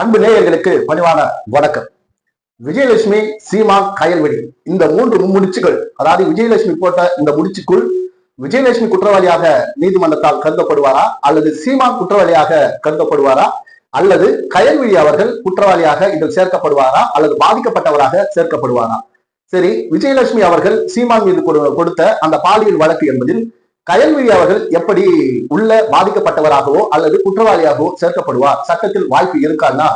அன்பு நேயர்களுக்கு பணிவான வணக்கம். விஜயலட்சுமி சீமா கயல்வெளி. இந்த மூன்று முடிச்சுகள் அதாவது விஜயலட்சுமி போட்ட இந்த முடிச்சுக்குள் விஜயலட்சுமி குற்றவாளியாக நீதிமன்றத்தால் கருதப்படுவாரா? அல்லது சீமா குற்றவாளியாக கருதப்படுவாரா? அல்லது கயல்விழி அவர்கள் குற்றவாளியாக இதில் சேர்க்கப்படுவாரா? அல்லது பாதிக்கப்பட்டவராக சேர்க்கப்படுவாரா? சரி விஜயலட்சுமி அவர்கள் சீமான் மீது கொடுத்த அந்த பாலியல் வழக்கு என்பதில் கயல்விழி அவர்கள் எப்படி உள்ள பாதிக்கப்பட்டவராகவோ அல்லது குற்றவாளியாகவோ சேர்க்கப்படுவார்? சட்டத்தில் வாய்ப்பு இருக்கான்னா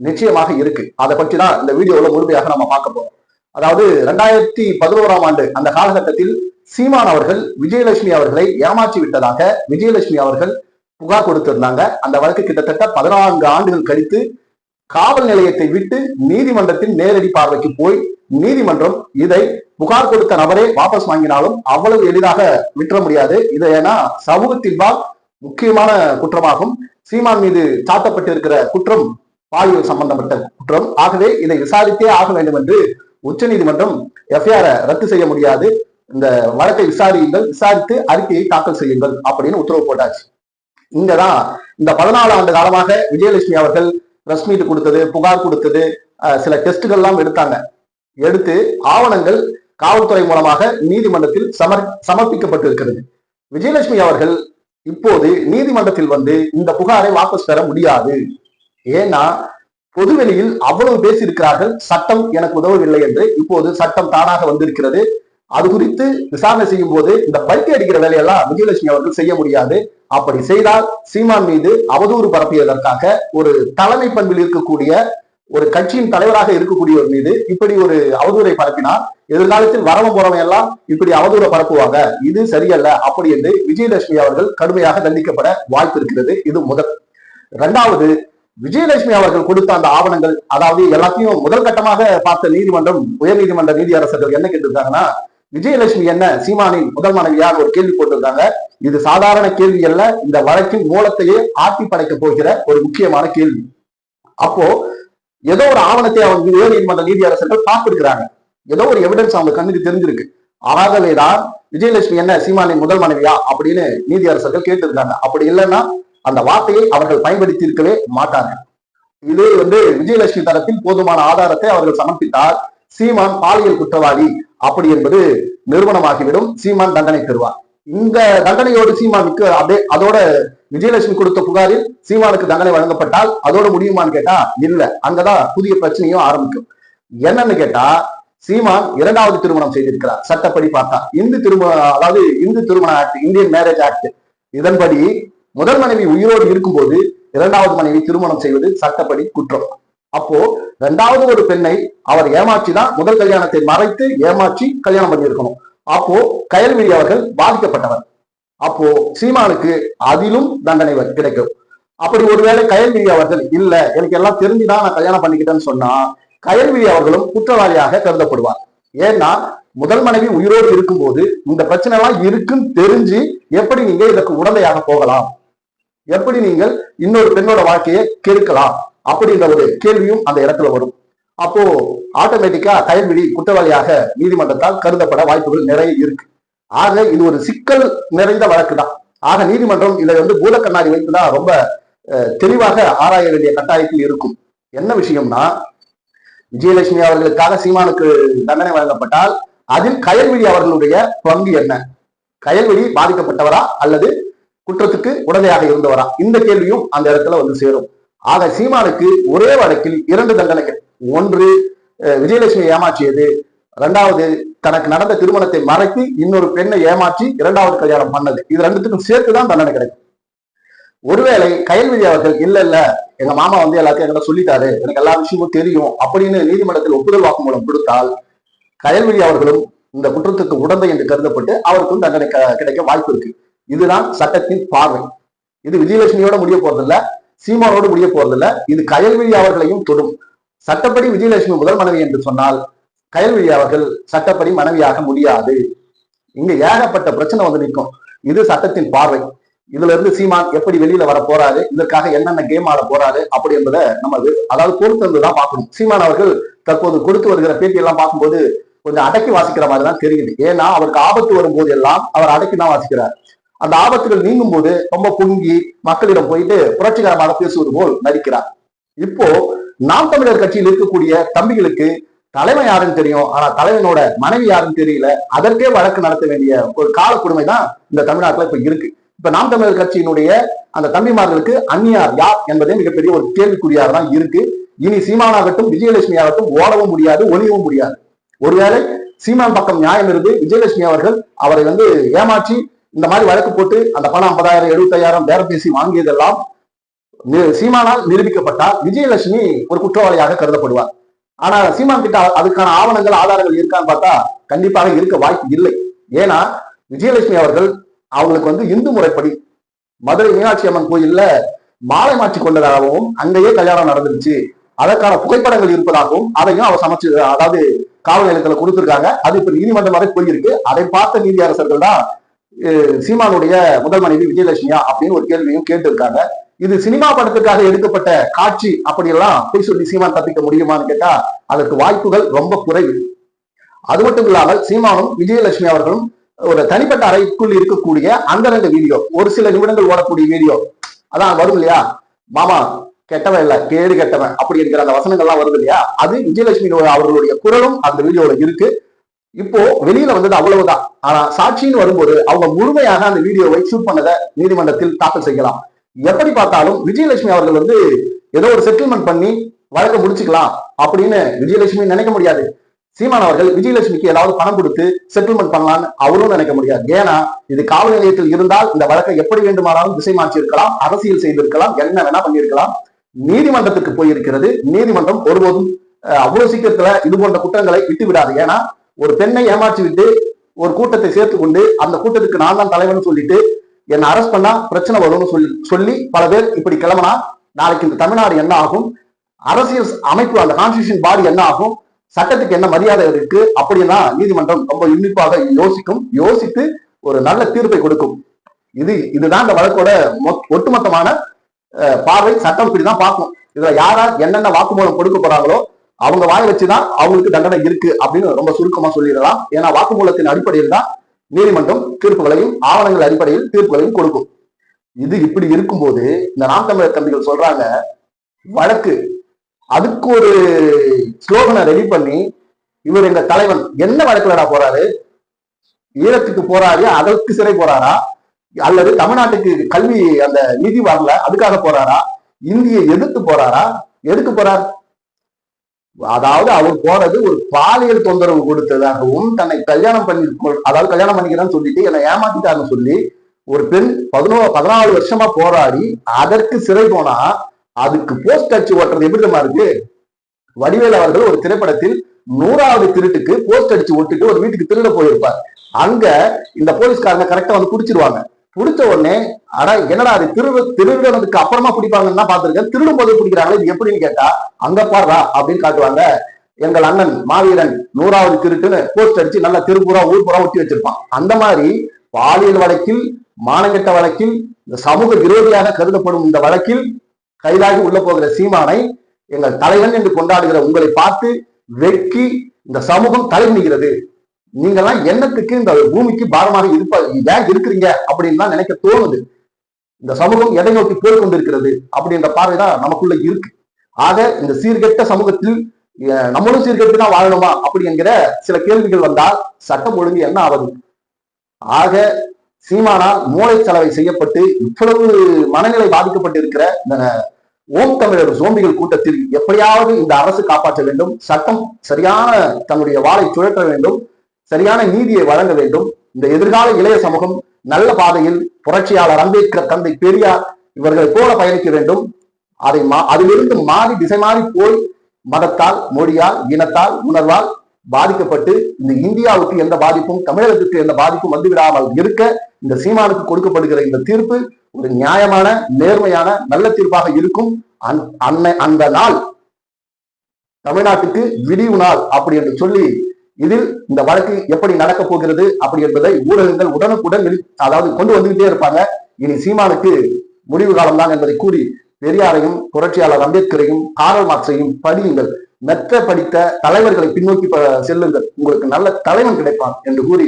நிச்சயமாக இருக்கு. அதை பற்றி தான் இந்த வீடியோல முழுமையாக நம்ம பார்க்க போறோம். அதாவது ரெண்டாயிரத்தி பதினோராம் ஆண்டு அந்த காலகட்டத்தில் சீமான் அவர்கள் விஜயலட்சுமி அவர்களை ஏமாற்றி விட்டதாக விஜயலட்சுமி அவர்கள் புகார் கொடுத்திருந்தாங்க. அந்த வழக்கு கிட்டத்தட்ட பதினான்கு ஆண்டுகள் கழித்து காவல் நிலையத்தை விட்டு நீதிமன்றத்தின் நேரடி பார்வைக்கு போய் நீதிமன்றம் இதை புகார் கொடுத்த நபரே வாபஸ் வாங்கினாலும் அவ்வளவு எளிதாக விட்டுற முடியாது. இது ஏன்னா சமூகத்தின்பால் முக்கியமான குற்றமாகும். சீமான் மீது சாட்டப்பட்டிருக்கிற குற்றம் பாலியல் சம்பந்தப்பட்ட குற்றம். ஆகவே இதை விசாரித்தே ஆக வேண்டும் என்று உச்சநீதிமன்றம் எஃப்ஐஆர் ரத்து செய்ய முடியாது. இந்த வழக்கை விசாரியுங்கள் விசாரித்து அறிக்கையை தாக்கல் செய்யுங்கள் அப்படின்னு உத்தரவு போட்டாச்சு. இங்கதான் இந்த பதினாலு ஆண்டு காலமாக விஜயலட்சுமி அவர்கள் பிரஸ் மீட் கொடுத்தது புகார் கொடுத்தது சில டெஸ்ட்கள்லாம் எடுத்தாங்க. எடுத்து ஆவணங்கள் காவல்துறை மூலமாக நீதிமன்றத்தில் சமர் சமர்ப்பிக்கப்பட்டிருக்கிறது. விஜயலட்சுமி அவர்கள் இப்போது நீதிமன்றத்தில் வந்து இந்த புகாரை வாபஸ் பெற முடியாது. ஏன்னா பொதுவெளியில் அவ்வளவு பேசியிருக்கிறார்கள் சட்டம் எனக்கு உதவவில்லை என்று இப்போது சட்டம் தானாக வந்திருக்கிறது. அது குறித்து விசாரணை செய்யும் போது இந்த பல்ட்டி அடிக்கிற வேலையெல்லாம் விஜயலட்சுமி அவர்கள் செய்ய முடியாது. அப்படி செய்தால் சீமான் மீது அவதூறு பரப்பியதற்காக ஒரு தலைமை பண்பில் இருக்கக்கூடிய ஒரு கட்சியின் தலைவராக இருக்கக்கூடியவர் மீது இப்படி ஒரு அவதூறை பரப்பினார் எதிர்காலத்தில் வரவன் போறவன் எல்லாம் இப்படி அவதூறை பரப்புவாங்க. இது சரியல்ல. அப்படி என்று விஜயலட்சுமி அவர்கள் கடுமையாக தண்டிக்கப்பட வாய்ப்பு இருக்கிறது. இது முதல். இரண்டாவது விஜயலட்சுமி அவர்கள் கொடுத்த அந்த ஆவணங்கள் அதாவது எல்லாத்தையும் முதல் கட்டமாக பார்த்த நீதிமன்றம் உயர்நீதிமன்ற நீதியரசர்கள் என்ன கேட்டிருக்காங்கன்னா விஜயலட்சுமி என்ன சீமானின் முதல் மனைவியாக ஒரு கேள்வி போட்டிருக்காங்க. இது சாதாரண கேள்வி அல்ல. இந்த வழக்கின் மூலத்தையே ஆட்டி படைக்க போகிற ஒரு முக்கியமான கேள்வி. அப்போ ஏதோ ஒரு ஆவணத்தை அவங்க உயர்நீதிமன்ற நீதியரசர்கள் பார்த்திருக்கிறாங்க ஏதோ ஒரு எவிடன்ஸ் அவங்க கண்ணுக்கு தெரிஞ்சிருக்கு. ஆகவேதான் விஜயலட்சுமி என்ன சீமானின் முதல் மனைவியா அப்படின்னு நீதியரசர்கள் கேட்டிருக்காங்க அப்படி இல்லைன்னா அந்த வார்த்தையை அவர்கள் பயன்படுத்தி இருக்கவே மாட்டாங்க இது வந்து விஜயலட்சுமி தரப்பில் போதுமான ஆதாரத்தை அவர்கள் சமர்ப்பித்தால் சீமான் பாலியல் குற்றவாளி. அப்படி என்பது நிறுவனமாகிவிடும் சீமான் தண்டனை பெறுவார். இந்த தண்டனையோடு சீமானுக்கு அப்படியே அதோட விஜயலட்சுமி கொடுத்த புகாரில் சீமானுக்கு தண்டனை வழங்கப்பட்டால் அதோட முடியுமான்னு கேட்டா இல்ல. அங்கதான் புதிய பிரச்சனையும் ஆரம்பிக்கும். என்னன்னு கேட்டா சீமான் இரண்டாவது திருமணம் செய்திருக்கிறார். சட்டப்படி பார்த்தா. இந்து திருமண அதாவது இந்து திருமண ஆக்ட் இந்தியன் மேரேஜ் ஆக்ட். இதன்படி முதல் மனைவி உயிரோடு இருக்கும்போது இரண்டாவது மனைவி திருமணம் செய்வது சட்டப்படி குற்றம். அப்போ ரெண்டாவது ஒரு பெண்ணை அவர் ஏமாற்றி தான் முதல் கல்யாணத்தை மறைத்து ஏமாற்றி கல்யாணம் பண்ணியிருக்கணும். அப்போ கயல்விழி அவர்கள் பாதிக்கப்பட்டவர். அப்போ சீமானுக்கு அதிலும் தண்டனை கிடைக்கும். அப்படி ஒருவேளை கயல்விழி அவர்கள் இல்ல எனக்கு எல்லாம் தெரிஞ்சுதான் நான் கல்யாணம் பண்ணிக்கிட்டேன்னு சொன்னா கயல்விழி அவர்களும் குற்றவாளியாக கருதப்படுவார். ஏன்னா முதல் மனைவி உயிரோடு இருக்கும்போது இந்த பிரச்சனை எல்லாம் இருக்குன்னு தெரிஞ்சு எப்படி நீங்க இதற்கு உடந்தையாக போகலாம்? எப்படி நீங்கள் இன்னொரு பெண்ணோட வாழ்க்கையை கெடுக்கலாம்? அப்படின்ற ஒரு கேள்வியும் அந்த இடத்துல வரும். அப்போ ஆட்டோமேட்டிக்கா கயல்விழி குற்றவாளியாக நீதிமன்றத்தால் கருதப்பட வாய்ப்புகள் நிறைய இருக்கு. ஆக இது ஒரு சிக்கல் நிறைந்த வழக்கு தான். ஆக நீதிமன்றம் இதை வந்து பூத கண்ணாடி வைத்துதான் ரொம்ப அஹ், தெளிவாக ஆராய வேண்டிய கட்டாயத்தில் இருக்கும். என்ன விஷயம்னா விஜயலட்சுமி அவர்களுக்காக சீமானுக்கு தண்டனை வழங்கப்பட்டால் அதில் கயல்விழி அவர்களுடைய பங்கு என்ன? கயல்விழி பாதிக்கப்பட்டவரா அல்லது குற்றத்துக்கு உடனடியாக இருந்தவரா? இந்த கேள்வியும் அந்த இடத்துல வந்து சேரும். ஆக சீமானுக்கு ஒரே வழக்கில் இரண்டு தண்டனைகள். ஒன்று விஜயலட்சுமி ஏமாற்றியது. இரண்டாவது தனக்கு நடந்த திருமணத்தை மறைத்து இன்னொரு பெண்ணை ஏமாற்றி இரண்டாவது கல்யாணம் பண்ணது. இது ரெண்டுத்துக்கும் சேர்த்துதான் தண்டனை கிடைக்கும். ஒருவேளை கயல்விழி அவர்கள் இல்ல இல்ல எங்க மாமா வந்து எல்லாத்தையும் எங்கிட்ட சொல்லிட்டாரு. எனக்கு எல்லா விஷயமும் தெரியும் அப்படின்னு நீதிமன்றத்தில் ஒப்புதல் வாக்குமூலம் கொடுத்தால் கயல்விழி அவர்களும் இந்த குற்றத்துக்கு உடந்தை என்று கருதப்பட்டு அவருக்கும் தண்டனை க- கிடைக்க வாய்ப்பு இருக்கு. இதுதான் சட்டத்தின் பார்வை. இது விஜயலட்சுமியோட முடிய போறதில்லை. சீமானோடு முடிய போறதில்ல. இது கயல்விழி அவர்களையும் தொடும். சட்டப்படி விஜயலட்சுமி முதல் மனைவி என்று சொன்னால் கயல்விழி அவர்கள் சட்டப்படி மனைவியாக முடியாது. இங்க ஏகப்பட்ட பிரச்சனை வந்து நிற்கும். இது சட்டத்தின் பார்வை. இதுல இருந்து சீமான் எப்படி வெளியில வர போறாரு இதற்காக என்னென்ன கேம் ஆட போறாரு அப்படி என்பதை நம்ம அதாவது பொறுத்து தான் பார்க்கணும். சீமான் அவர்கள் தற்போது கொடுத்து வருகிற பேட்டி எல்லாம் பார்க்கும்போது கொஞ்சம் அடக்கி வாசிக்கிற மாதிரி தான் தெரியுது. ஏன்னா அவருக்கு ஆபத்து வரும்போது எல்லாம் அவர் அடக்கி தான் வாசிக்கிறார். அந்த ஆபத்துகள் நீங்கும் போது ரொம்ப புங்கி மக்களிடம் போயிட்டு புரட்சிகரமாக பேசுவது போல் நடிக்கிறார். இப்போ நாம் தமிழர் கட்சியில் இருக்கக்கூடிய தம்பிகளுக்கு தலைமை யாருன்னு தெரியும். ஆனா தலைவனோட மனைவி யாருன்னு தெரியல. அதற்கே வழக்கு நடத்த வேண்டிய ஒரு கால கொடுமை தான் இந்த தமிழ்நாட்டுல இப்ப இருக்கு. இப்ப நாம் தமிழர் கட்சியினுடைய அந்த தம்பிமார்களுக்கு அந்நியார் யார் என்பதே மிகப்பெரிய ஒரு கேள்விக்குறியாக தான் இருக்கு. இனி சீமானாகட்டும் விஜயலட்சுமி ஆகட்டும் ஓடவும் முடியாது ஒளியவும் முடியாது. ஒருவேளை சீமான் பக்கம் நியாயம் இருந்து விஜயலட்சுமி அவர்கள் அவரை வந்து ஏமாற்றி இந்த மாதிரி வழக்கு போட்டு அந்த பணம் ஐம்பதாயிரம் எழுபத்தாயிரம் பேரம் பேசி வாங்கியதெல்லாம் சீமானால் நிரூபிக்கப்பட்டால் விஜயலட்சுமி ஒரு குற்றவாளியாக கருதப்படுவார். ஆனா சீமான் கிட்ட அதுக்கான ஆவணங்கள் ஆதாரங்கள் இருக்கான்னு பார்த்தா கண்டிப்பாக இருக்க வாய்ப்பு இல்லை. ஏன்னா விஜயலட்சுமி அவர்கள் அவங்களுக்கு வந்து இந்து முறைப்படி மதுரை மீனாட்சி அம்மன் கோயில்ல மாலை மாற்றி கொண்டதாகவும் அங்கேயே கல்யாணம் நடந்துருச்சு. அதற்கான புகைப்படங்கள் இருப்பதாகவும் அதையும் அவர் சமைச்சு அதாவது காவல் நிலையத்துல கொடுத்திருக்காங்க. அது இப்ப நீதிமன்றம் வரை போயிருக்கு. அதை பார்த்த நீதியரசர்கள் தான் சீமானுடைய முதல் மனைவி விஜயலட்சுமியா அப்படின்னு ஒரு கேள்வியும் கேட்டிருக்காங்க. இது சினிமா படத்துக்காக எடுக்கப்பட்ட காட்சி அப்படியெல்லாம் பொய் சொல்லி சீமான் தப்பிக்க முடியுமான்னு கேட்டா அதற்கு வாய்ப்புகள் ரொம்ப குறைவு. அது மட்டும் இல்லாமல் சீமானும் விஜயலட்சுமி அவர்களும் ஒரு தனிப்பட்ட அறைக்குள் இருக்கக்கூடிய அந்தரங்க வீடியோ ஒரு சில நிமிடங்கள் ஓடக்கூடிய வீடியோ அதான் வரும் இல்லையா? மாமா கெட்டவன் இல்ல கேடு கெட்டவன் அப்படி இருக்கிற அந்த வசனங்கள்லாம் வருது இல்லையா? அது விஜயலட்சுமி அவர்களுடைய குரலும் அந்த வீடியோல இருக்கு. இப்போ வெளியில வந்தது அவ்வளவுதான். ஆனா சாட்சின்னு வரும்போது அவங்க முழுமையாக அந்த வீடியோவை ஷூட் பண்ணதை நீதிமன்றத்தில் தாக்கல் செய்யலாம். எப்படி பார்த்தாலும் விஜயலட்சுமி அவர்கள் வந்து ஏதோ ஒரு செட்டில்மெண்ட் பண்ணி வழக்க முடிச்சுக்கலாம் அப்படின்னு விஜயலட்சுமி நினைக்க முடியாது. சீமான் அவர்கள் விஜயலட்சுமிக்கு ஏதாவது பணம் கொடுத்து செட்டில்மெண்ட் பண்ணலாம்னு அவரும் நினைக்க முடியாது. ஏன்னா இது காவல் நிலையத்தில் இருந்தால் இந்த வழக்கை எப்படி வேண்டுமானாலும் திசை மாற்றி இருக்கலாம் அரசியல் செய்திருக்கலாம் என்ன வேணா பண்ணியிருக்கலாம். நீதிமன்றத்துக்கு போயிருக்கிறது. நீதிமன்றம் ஒருபோதும் அஹ், அவ்வளவு சீக்கிரத்துல இது போன்ற குற்றங்களை விட்டு விடாது ஏன்னா ஒரு பெண்ணை ஏமாற்றி விட்டு ஒரு கூட்டத்தை சேர்த்து கொண்டு அந்த கூட்டத்துக்கு நான் தான் தலைவன் சொல்லிட்டு என்னை அரெஸ்ட் பண்ணா பிரச்சனை வரும்னு சொல்லி சொல்லி பல பேர் இப்படி கிளம்பினா நாளைக்கு இந்த தமிழ்நாடு என்ன ஆகும்? அரசியல் அமைப்பு அந்த கான்ஸ்டியூஷன் பாடி என்ன ஆகும்? சட்டத்துக்கு என்ன மரியாதை இருக்கு? அப்படின்னா நீதிமன்றம் ரொம்ப உன்னிப்பாக யோசிக்கும் யோசித்து ஒரு நல்ல தீர்ப்பை கொடுக்கும். இது இதுதான் இந்த வழக்கோட மொத்- ஒட்டுமொத்தமான பார்வை. சட்டம் இப்படிதான் பார்க்கும். இதுல யாரா என்னென்ன வாக்குமூலம் கொடுக்க போறாங்களோ அவங்க வாய வச்சுதான் அவங்களுக்கு தண்டனை இருக்கு அப்படின்னு ரொம்ப சுருக்கமா சொல்லிடலாம். ஏன்னா வாக்குமூலத்தின் அடிப்படையில் தான் நீதிமன்றம் தீர்ப்புகளையும் ஆவணங்கள் அடிப்படையில் தீர்ப்புகளையும் கொடுக்கும். இது இப்படி இருக்கும்போது இந்த நாம் தமிழர் தம்பிகள் சொல்றாங்க வழக்கு. அதுக்கு ஒரு ஸ்லோகனை ரெடி பண்ணி இவர் எங்க தலைவன் என்ன வழக்குலடா போறாரு? ஈழத்துக்கு போறாரு? அதற்கு சிறை போறாரா? அல்லது தமிழ்நாட்டுக்கு கல்வி அந்த நிதி வரல அதுக்காக போறாரா? இந்தியை எதிர்த்து போறாரா? எதுக்கு போறார்? அதாவது அவர் போனது ஒரு பாலியல் தொந்தரவு கொடுத்ததாகவும் தன்னை கல்யாணம் பண்ணி அதாவது கல்யாணம் பண்ணிக்கிறேன்னு சொல்லிட்டு என்னை ஏமாத்திட்டாருன்னு சொல்லி ஒரு பெண் பதினோ பதினாலு வருஷமா போராடி அதற்கு சிறை போனா அதுக்கு போஸ்ட் அடிச்சு ஓட்டுறது எப்படி தெரியுமா இருக்கு? வடிவேல் அவர்கள் ஒரு திரைப்படத்தில் நூறாவது திருட்டுக்கு போஸ்ட் அடிச்சு ஒட்டிட்டு ஒரு வீட்டுக்கு திருட போயிருப்பார். அங்க இந்த போலீஸ்காரங்க கரெக்டா வந்து குடிச்சிருவாங்க. பிடிச்ச உடனே அட என்னடா அது திரு திருடனதுக்கு அப்புறமா பிடிப்பாங்கன்னு தான் பாத்திருக்கேன் திருடும் போது பிடிக்கிறாங்களே இது எப்படின்னு கேட்டா அங்க பாடுறா அப்படின்னு காட்டுவாங்க. எங்கள் அண்ணன் மாவீரன் நூறாவது திருட்டுன்னு போஸ்ட் அடிச்சு நல்லா திருப்பூரா ஊர் பூரா ஒட்டி வச்சிருப்பான். அந்த மாதிரி பாலியல் வழக்கில் மானங்கெட்ட வழக்கில் இந்த சமூக விரோதியாக கருதப்படும் இந்த வழக்கில் கைதாகி உள்ள போகிற சீமானை எங்கள் தலைவன் என்று கொண்டாடுகிற உங்களை பார்த்து வெட்கி இந்த சமூகம் தலைகுனிகிறது நீங்கெல்லாம் எண்ணத்துக்கு இந்த பூமிக்கு பாரமாக இருப்பா ஏன் இருக்கிறீங்க அப்படின்னு தான் நினைக்க தோணுது. இந்த சமூகம் எதை நோக்கி போய் கொண்டிருக்கிறது அப்படின்ற பார்வைதான் நமக்குள்ள இருக்கு. ஆக இந்த சீர்கெட்ட சமூகத்தில் நம்மளும் சீர்கெட்டு தான் வாழணுமா அப்படி என்கிற சில கேள்விகள் வந்தால் சட்டம் ஒழுங்கு என்ன ஆவது? ஆக சீமானால் மூளை செலவை செய்யப்பட்டு இவ்வளவு மனநிலை பாதிக்கப்பட்டு இருக்கிற இந்த ஓம் தமிழர் சோம்பிகள் கூட்டத்தில் எப்படியாவது இந்த அரசு காப்பாற்ற வேண்டும் சட்டம் சரியான தன்னுடைய வாளை சுழற்ற வேண்டும் சரியான நீதியை வழங்க வேண்டும். இந்த எதிர்கால இளைய சமூகம் நல்ல பாதையில் புரட்சியாளர் அம்பேத்கர் தந்தை பெரியார் இவர்களை போல பயணிக்க வேண்டும். அதை மா- அதிலிருந்து மாறி திசை மாறி போய் மதத்தால் மொழியால் இனத்தால் உணர்வால் பாதிக்கப்பட்டு இந்த இந்தியாவுக்கு எந்த பாதிப்பும் தமிழகத்துக்கு எந்த பாதிப்பும் வந்துவிடாமல் இருக்க இந்த சீமானுக்கு கொடுக்கப்படுகிற இந்த தீர்ப்பு ஒரு நியாயமான நேர்மையான நல்ல தீர்ப்பாக இருக்கும். அந்- அந்த நாள் தமிழ்நாட்டுக்கு விடிவு நாள் அப்படி என்று சொல்லி இதில் இந்த வழக்கு எப்படி நடக்க போகிறது அப்படி என்பதை ஊடகங்கள் உடனுக்குடன் அதாவது கொண்டு வந்துகிட்டே இருப்பாங்க. இனி சீமானுக்கு முடிவு காலம்தான் என்பதை கூறி பெரியாரையும் புரட்சியாளர் அம்பேத்கரையும் காரல் மார்க்சையும் படியுங்கள். மெத்த படித்த தலைவர்களை பின்னோக்கி செல்லுங்கள். உங்களுக்கு நல்ல தலைவன் கிடைப்பான் என்று கூறி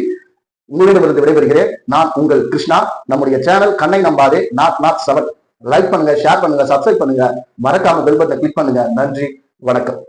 உங்களிடமிருந்து விடைபெறுகிறேன். நான் உங்கள் கிருஷ்ணா. நம்முடைய சேனல் கண்ணை நம்பாதே. Naught naught seven. லைக் பண்ணுங்க ஷேர் பண்ணுங்க சப்ஸ்கிரைப் பண்ணுங்க. மறக்காம பெல் பட்டனை கிளிக் பண்ணுங்க. நன்றி. வணக்கம்.